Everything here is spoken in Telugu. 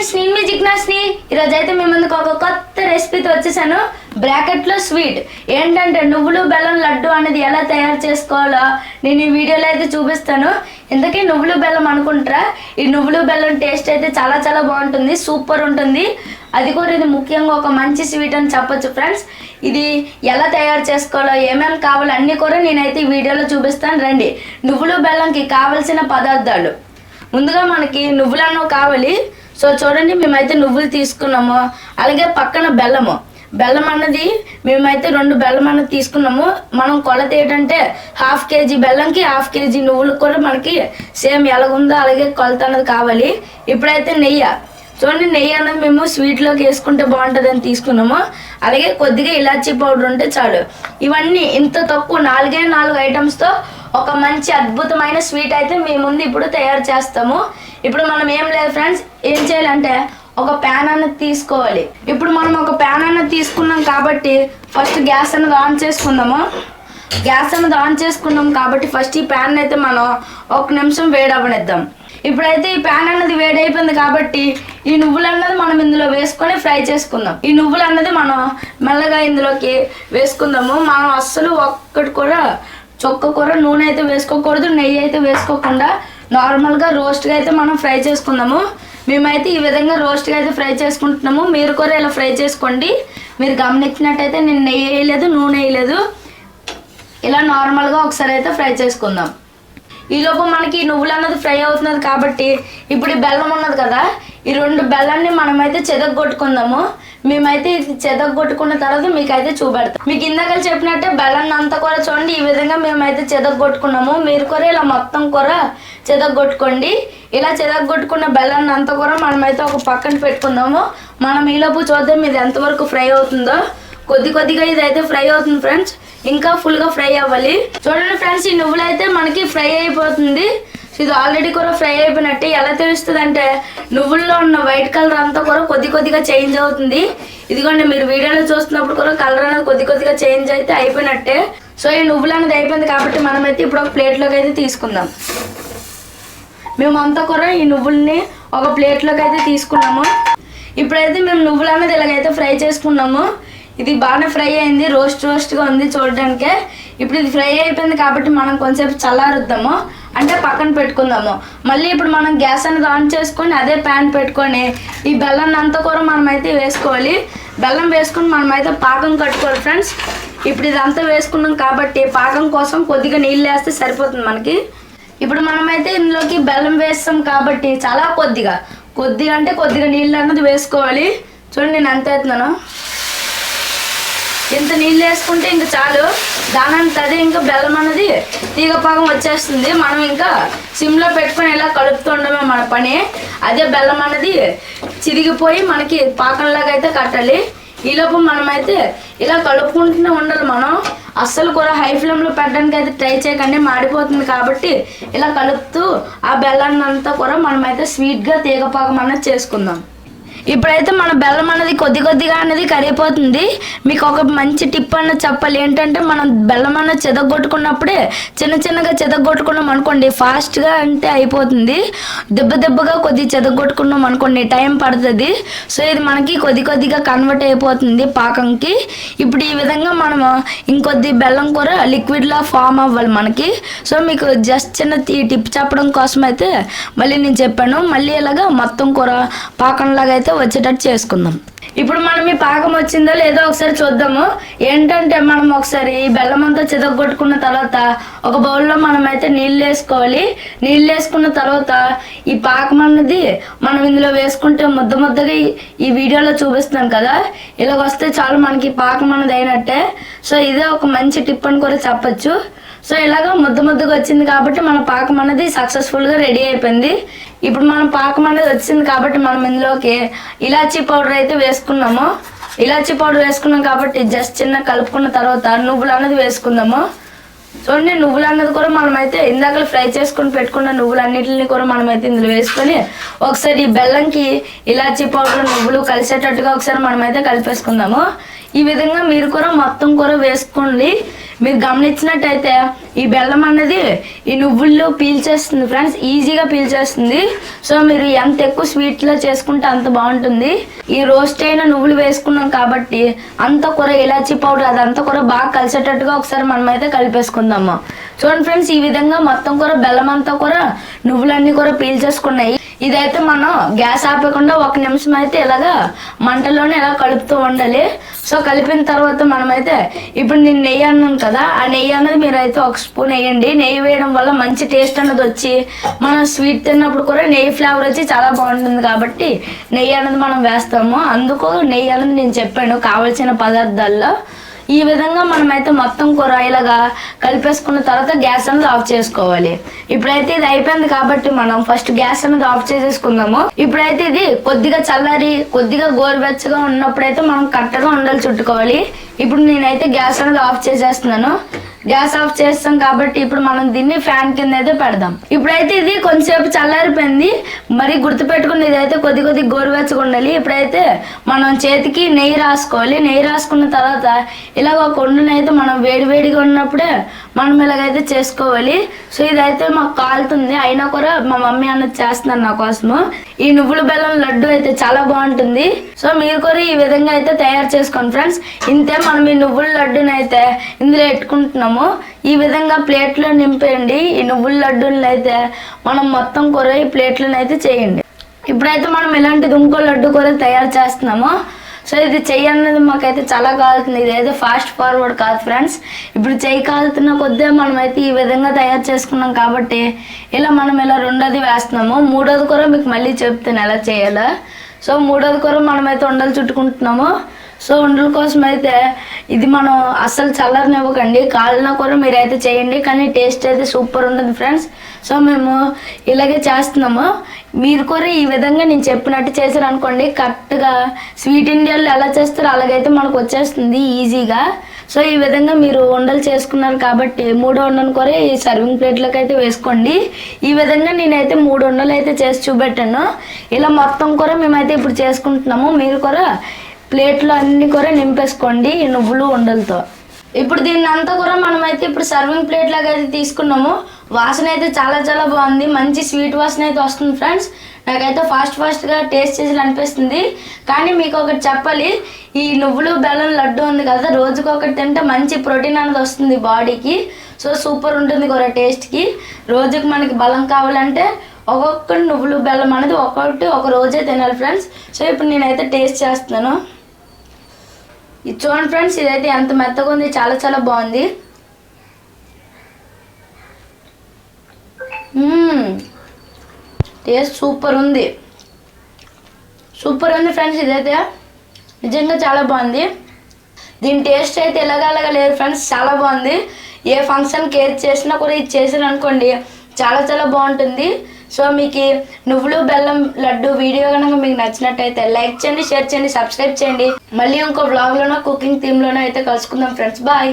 ఫ్రెండ్స్ నేను మీ జిజ్ఞాస్ని ఈరోజు అయితే మీ ముందుకు ఒక కొత్త రెసిపీతో వచ్చేసాను. బ్రాకెట్లో స్వీట్ ఏంటంటే నువ్వులు బెల్లం లడ్డు అనేది ఎలా తయారు చేసుకోవాలో నేను ఈ వీడియోలో అయితే చూపిస్తాను. ఇంతకీ నువ్వులు బెల్లం అనుకుంటారా? ఈ నువ్వులు బెల్లం టేస్ట్ అయితే చాలా చాలా బాగుంటుంది సూపర్ ఉంటుంది. అది కూడా ఇది ముఖ్యంగా ఒక మంచి స్వీట్ అని చెప్పొచ్చు ఫ్రెండ్స్ ఇది ఎలా తయారు చేసుకోవాలో ఏమేమి కావాలో అన్నీ కూడా నేనైతే ఈ వీడియోలో చూపిస్తాను. రండి. నువ్వులు బెల్లంకి కావలసిన పదార్థాలు. ముందుగా మనకి నువ్వులను కావాలి. సో చూడండి మేమైతే నువ్వులు తీసుకున్నాము. అలాగే పక్కన బెల్లము. బెల్లం అన్నది మేమైతే రెండు బెల్లం అన్నది తీసుకున్నాము. మనం కొలత ఏంటంటే హాఫ్ కేజీ బెల్లంకి హాఫ్ కేజీ నువ్వులు కూడా మనకి సేమ్ ఎలాగుందో అలాగే కొలత అన్నది కావాలి. ఇప్పుడైతే నెయ్యి. చూడండి నెయ్యి అన్నది మేము స్వీట్లోకి వేసుకుంటే బాగుంటుందని తీసుకున్నాము. అలాగే కొద్దిగా ఇలాచీ పౌడర్ ఉంటే చాలు. ఇవన్నీ ఇంత తక్కువ నాలుగే నాలుగు ఐటమ్స్తో ఒక మంచి అద్భుతమైన స్వీట్ అయితే మీ ముందు ఇప్పుడు తయారు చేస్తాము. ఇప్పుడు మనం ఏం లేదు ఫ్రెండ్స్ ఏం చేయాలంటే ఒక ప్యాన్ అన్నది తీసుకోవాలి. ఇప్పుడు మనం ఒక ప్యాన్ అన్నది తీసుకున్నాం కాబట్టి ఫస్ట్ గ్యాస్ అన్నది ఆన్ చేసుకుందాము. గ్యాస్ అన్నది ఆన్ చేసుకున్నాం కాబట్టి ఫస్ట్ ఈ ప్యాన్ అయితే మనం ఒక నిమిషం వేడవనిద్దాం ఇప్పుడైతే ఈ ప్యాన్ అన్నది వేడైపోయింది కాబట్టి ఈ నువ్వులు అన్నది మనం ఇందులో వేసుకొని ఫ్రై చేసుకుందాం. ఈ నువ్వులు అన్నది మనం మెల్లగా ఇందులోకి వేసుకుందాము. మనం అస్సలు ఒక్కటి కూడా చొక్క కూర నూనె అయితే వేసుకోకూడదు నెయ్యి అయితే వేసుకోకుండా నార్మల్గా రోస్ట్గా అయితే మనం ఫ్రై చేసుకుందాము. మేమైతే ఈ విధంగా రోస్ట్గా అయితే ఫ్రై చేసుకుంటున్నాము. మీరు కూడా ఇలా ఫ్రై చేసుకోండి. మీరు గమనించినట్టయితే నేను నెయ్యి వేయలేదు నూనె వేయలేదు. ఇలా నార్మల్గా ఒకసారి అయితే ఫ్రై చేసుకుందాం. ఈలోపు మనకి ఈ నువ్వులు అన్నది ఫ్రై అవుతున్నది కాబట్టి ఇప్పుడు ఈ బెల్లం ఉన్నది కదా ఈ రెండు బెల్లాన్ని మనమైతే చెదగొట్టుకుందాము మేమైతే ఇది చెదగొట్టుకున్న తర్వాత మీకైతే చూపెడతాం. మీకు ఇందాక చెప్పినట్టే బెల్లం అంతా కూడా చూడండి ఈ విధంగా మేమైతే చెదగొట్టుకున్నాము మీరు కూడా ఇలా మొత్తం కూర చెదగొట్టుకోండి ఇలా చెదగొట్టుకున్న బెల్లం అంతా కూడా మనమైతే ఒక పక్కన పెట్టుకుందాము. మనం ఈలోపు చూద్దాం ఇది ఎంతవరకు ఫ్రై అవుతుందో. కొద్ది కొద్దిగా ఇది అయితే ఫ్రై అవుతుంది ఫ్రెండ్స్. ఇంకా ఫుల్గా ఫ్రై అవ్వాలి. చూడండి ఫ్రెండ్స్ ఈ నువ్వులు అయితే మనకి ఫ్రై అయిపోతుంది. ఇది ఆల్రెడీ కూడా ఫ్రై అయిపోయినట్టే ఎలా తెలుస్తుంది అంటే నువ్వుల్లో ఉన్న వైట్ కలర్ అంతా కూడా కొద్ది కొద్దిగా చేంజ్ అవుతుంది. ఇదిగోండి మీరు వీడియోలో చూస్తున్నప్పుడు కూడా కలర్ అనేది కొద్ది కొద్దిగా చేంజ్ అయితే అయిపోయినట్టే. సో ఈ నువ్వులు అనేది అయిపోయింది కాబట్టి మనమైతే ఇప్పుడు ఒక ప్లేట్లోకి అయితే తీసుకుందాం. మేమంతా కూడా ఈ నువ్వుల్ని ఒక ప్లేట్లోకి అయితే తీసుకున్నాము. ఇప్పుడైతే మేము నువ్వులు అనేది ఇలాగైతే ఫ్రై చేసుకున్నాము. ఇది బాగానే ఫ్రై అయింది రోస్ట్ రోస్ట్గా ఉంది చూడడానికే. ఇప్పుడు ఇది ఫ్రై అయిపోయింది కాబట్టి మనం కొంచెంసేపు చల్లారుద్దాము. అంటే పక్కన పెట్టుకుందాము. మళ్ళీ ఇప్పుడు మనం గ్యాస్ అనేది ఆన్ చేసుకొని అదే ప్యాన్ పెట్టుకొని ఈ బెల్లం అంతా కూడా మనం అయితే వేసుకోవాలి. బెల్లం వేసుకొని మనం అయితే పాకం కట్టుకోవాలి ఫ్రెండ్స్. ఇప్పుడు ఇదంతా వేసుకున్నాం కాబట్టి పాకం కోసం కొద్దిగా నీళ్ళు వేస్తే సరిపోతుంది మనకి. ఇప్పుడు మనమైతే ఇందులోకి బెల్లం వేస్తాం కాబట్టి చాలా కొద్దిగా. కొద్దిగా అంటే కొద్దిగా నీళ్ళు అన్నది వేసుకోవాలి. చూడండి నేను ఎంత వేస్తున్నాను. ఎంత నీళ్ళు వేసుకుంటే ఇంకా చాలు. దానంత అదే ఇంకా బెల్లం అనేది తీగ పాకం వచ్చేస్తుంది. మనం ఇంకా సిమ్లో పెట్టుకొని ఇలా కలుపుతూ ఉండమే మన పని. అదే బెల్లం అనేది చిరిగిపోయి మనకి పాకంలాగా అయితే కట్టాలి. ఈలోపు మనమైతే ఇలా కలుపుకుంటూనే ఉండాలి మనం. అస్సలు కూడా హై ఫ్లేమ్లో పెట్టడానికి అయితే ట్రై చేయకండి. మాడిపోతుంది కాబట్టి ఇలా కలుపుతూ ఆ బెల్లాన్ని అంతా కూడా మనమైతే స్వీట్గా తీగపాకం అనేది చేసుకుందాం. ఇప్పుడైతే మన బెల్లం అనేది కొద్ది కొద్దిగా అనేది కరిగిపోతుంది. మీకు ఒక మంచి టిప్ అన్నది చెప్పాలి. ఏంటంటే మనం బెల్లం అన్నది చెదగొట్టుకున్నప్పుడే చిన్న చిన్నగా చెదగొట్టుకున్నాం అనుకోండి ఫాస్ట్గా అంటే అయిపోతుంది. దెబ్బ దెబ్బగా కొద్ది చెదగొట్టుకున్నాం అనుకోండి టైం పడుతుంది. సో ఇది మనకి కొద్ది కొద్దిగా కన్వర్ట్ అయిపోతుంది పాకంకి. ఇప్పుడు ఈ విధంగా మనం ఇంకొద్ది బెల్లం కూర లిక్విడ్లా ఫామ్ అవ్వాలి మనకి. సో మీకు జస్ట్ చిన్న టిప్ చెప్పడం కోసం అయితే మళ్ళీ నేను చెప్పాను. మళ్ళీ ఇలాగా మొత్తం కూర పాకంలాగా అయితే వచ్చేటట్టు చేసుకుందాం. ఇప్పుడు మనం ఈ పాకం వచ్చిందో లేదో ఒకసారి చూద్దాము. ఏంటంటే మనం ఒకసారి ఈ బెల్లం అంతా చెదగొట్టుకున్న తర్వాత ఒక బౌల్లో మనం అయితే నీళ్ళు వేసుకోవాలి. నీళ్ళు వేసుకున్న తర్వాత ఈ పాకం అన్నది మనం ఇందులో వేసుకుంటే ముద్ద ముద్దగా ఈ- వీడియోలో చూపిస్తున్నాను కదా. ఇలా వస్తే చాలు మనకి పాకం అన్నది అయినట్టే. సో ఇదే ఒక మంచి టిప్ అని కూడా చెప్పొచ్చు. సో ఇలాగ ముద్ద ముద్దగా వచ్చింది కాబట్టి మన పాకం అనేది సక్సెస్ఫుల్గా రెడీ అయిపోయింది. ఇప్పుడు మనం పాకం అనేది వచ్చింది కాబట్టి మనం ఇందులోకి ఇలాచీ పౌడర్ అయితే వేసుకున్నాము. ఇలాచీ పౌడర్ వేసుకున్నాం కాబట్టి జస్ట్ చిన్న కలుపుకున్న తర్వాత నువ్వులు అనేది వేసుకుందాము. చూడండి నువ్వులు అన్నది కూడా మనమైతే ఇందాక ఫ్రై చేసుకొని పెట్టుకున్న నువ్వులు అన్నిటిని కూడా మనమైతే ఇందులో వేసుకొని ఒకసారి ఈ బెల్లంకి ఇలాచీ పౌడర్ నువ్వులు కలిసేటట్టుగా ఒకసారి మనమైతే కలిపేసుకుందాము. ఈ విధంగా మీరు కూడా మొత్తం కూర వేసుకోండి. మీరు గమనించినట్టయితే ఈ బెల్లం అనేది ఈ నువ్వుల్లో పీల్చేస్తుంది ఫ్రెండ్స్ ఈజీగా పీల్చేస్తుంది. సో మీరు ఎంత ఎక్కువ స్వీట్లో చేసుకుంటే అంత బాగుంటుంది. ఈ రోస్ట్ అయిన నువ్వులు వేసుకున్నాం కాబట్టి అంత కూర ఇలాచీ పౌడర్ అదంతా కూడా బాగా కలిసేటట్టుగా ఒకసారి మనమైతే కలిపేసుకుందాము. చూడండి ఫ్రెండ్స్ ఈ విధంగా మొత్తం కూర బెల్లం అంతా కూడా నువ్వులన్నీ కూడా పీల్చేసుకున్నాయి. ఇదైతే మనం గ్యాస్ ఆపకుండా ఒక నిమిషం అయితే ఇలాగా మంటలోనే ఇలా కలుపుతూ ఉండాలి. సో కలిపిన తర్వాత మనమైతే ఇప్పుడు నేను నెయ్యి అన్నాను కదా ఆ నెయ్యి అన్నది మీరు అయితే ఒక స్పూన్ వేయండి. నెయ్యి వేయడం వల్ల మంచి టేస్ట్ అన్నది వచ్చి మనం స్వీట్ తిన్నప్పుడు కూడా నెయ్యి ఫ్లేవర్ వచ్చి చాలా బాగుంటుంది కాబట్టి నెయ్యి అన్నది మనం వేస్తాము. అందుకు నెయ్యి అన్నది నేను చెప్పాను కావలసిన పదార్థాల్లో ఈ విధంగా మనమైతే మొత్తం కూర ఇలాగా కలిపేసుకున్న తర్వాత గ్యాస్ అనేది ఆఫ్ చేసుకోవాలి. ఇప్పుడైతే ఇది అయిపోయింది కాబట్టి మనం ఫస్ట్ గ్యాస్ అనేది ఆఫ్ చేసేసుకుందాము. ఇప్పుడైతే ఇది కొద్దిగా చల్లారి కొద్దిగా గోరువెచ్చగా ఉన్నప్పుడైతే మనం కరెక్ట్గా ఉండాలి చుట్టుకోవాలి. ఇప్పుడు నేనైతే గ్యాస్ అనేది ఆఫ్ చేసేస్తున్నాను. గ్యాస్ ఆఫ్ చేస్తాం కాబట్టి ఇప్పుడు మనం దీన్ని ఫ్యాన్ కింద అయితే పెడదాం. ఇప్పుడైతే ఇది కొంచెంసేపు చల్లారిపోయింది. మరి గుర్తుపెట్టుకుని ఇదైతే కొద్ది కొద్ది గోరువెచ్చగా ఉండాలి ఇప్పుడైతే మనం చేతికి నెయ్యి రాసుకోవాలి. నెయ్యి రాసుకున్న తర్వాత ఇలాగ ఒక అయితే మనం వేడి వేడిగా ఉన్నప్పుడే మనం ఇలాగైతే చేసుకోవాలి. సో ఇదైతే మాకు కాలుతుంది. అయినా కూడా మా మమ్మీ అన్నది చేస్తున్నారు నా కోసము. ఈ నువ్వుల బెల్లం లడ్డు అయితే చాలా బాగుంటుంది. సో మీరు కూడా ఈ విధంగా అయితే తయారు చేసుకోండి ఫ్రెండ్స్. ఇంతే మనం ఈ నువ్వుల లడ్డునైతే ఇందులో పెట్టుకుంటున్నాం పెట్టుకుంటున్నాము ఈ విధంగా ప్లేట్లో నింపేయండి. ఈ నువ్వుల లడ్డూలను అయితే మనం మొత్తం కూర ఈ ప్లేట్లను అయితే చేయండి. ఇప్పుడైతే మనం ఇలాంటిది ఇంకో లడ్డు కూర తయారు చేస్తున్నాము. సో ఇది చెయ్యి అన్నది మాకైతే చాలా కాలుతుంది ఇదైతే ఫాస్ట్ ఫార్వర్డ్ కాదు ఫ్రెండ్స్. ఇప్పుడు చెయ్యి కాలుతున్న కొద్దే మనమైతే ఈ విధంగా తయారు చేసుకున్నాం కాబట్టి ఇలా మనం ఇలా రెండోది వేస్తున్నాము. మూడోది కూర మీకు మళ్ళీ చెప్తాను ఎలా చేయాలో. సో మూడోది కూర మనమైతే ఉండలు చుట్టుకుంటున్నాము. సో ఉండల కోసం అయితే ఇది మనం అస్సలు చల్లరనివ్వకండి. కాలిన కూర మీరైతే చేయండి. కానీ టేస్ట్ అయితే సూపర్ ఉంటుంది ఫ్రెండ్స్. సో మేము ఇలాగే చేస్తున్నాము. మీరు కూడా ఈ విధంగా నేను చెప్పినట్టు చేశారు అనుకోండి కరెక్ట్గా స్వీట్ ఇండియాలో ఎలా చేస్తారో అలాగైతే మనకు వచ్చేస్తుంది ఈజీగా. సో ఈ విధంగా మీరు ఉండలు చేసుకున్నారు కాబట్టి మూడు వండను కూడా ఈ సర్వింగ్ ప్లేట్లోకి అయితే వేసుకోండి. ఈ విధంగా నేనైతే మూడు ఉండలు అయితే చేసి చూపెట్టాను. ఇలా మొత్తం కూడా మేమైతే ఇప్పుడు చేసుకుంటున్నాము. మీరు కూడా ప్లేట్లో అన్ని కూర నింపేసుకోండి ఈ నువ్వులు ఉండలతో. ఇప్పుడు దీన్ని అంతా కూడా మనమైతే ఇప్పుడు సర్వింగ్ ప్లేట్ లాగా అయితే తీసుకున్నాము. వాసన అయితే చాలా చాలా బాగుంది. మంచి స్వీట్ వాసన అయితే వస్తుంది ఫ్రెండ్స్ నాకైతే ఫాస్ట్ ఫాస్ట్గా టేస్ట్ చేసి అనిపిస్తుంది. కానీ మీకు ఒకటి చెప్పాలి. ఈ నువ్వులు బెల్లం లడ్డు ఉంది కదా రోజుకి ఒకటి తింటే మంచి ప్రోటీన్ అనేది వస్తుంది బాడీకి. సో సూపర్ ఉంటుంది కూర టేస్ట్కి రోజుకి మనకి బలం కావాలంటే ఒక్కొక్కటి నువ్వులు బెల్లం అనేది ఒక్కొక్కటి ఒక రోజే తినాలి ఫ్రెండ్స్ సో ఇప్పుడు నేనైతే టేస్ట్ చేస్తున్నాను. ఇది చూడండి ఫ్రెండ్స్ ఇదైతే ఎంత మెత్తగా ఉంది చాలా చాలా బాగుంది. టేస్ట్ సూపర్ ఉంది. సూపర్ ఉంది ఫ్రెండ్స్ ఇదైతే నిజంగా చాలా బాగుంది. దీని టేస్ట్ అయితే ఎలాగలాగా లేదు ఫ్రెండ్స్ చాలా బాగుంది. ఏ ఫంక్షన్కి ఏది చేసినా కూడా ఇది చేసారు అనుకోండి చాలా చాలా బాగుంటుంది. సో మీకు నువ్వులు బెల్లం లడ్డు వీడియో కనుక మీకు నచ్చినట్టయితే లైక్ చేయండి షేర్ చేయండి సబ్స్క్రైబ్ చేయండి. మళ్ళీ ఇంకో బ్లాగ్లోనో కుకింగ్ థీమ్లోనో అయితే కలుసుకుందాం ఫ్రెండ్స్ బాయ్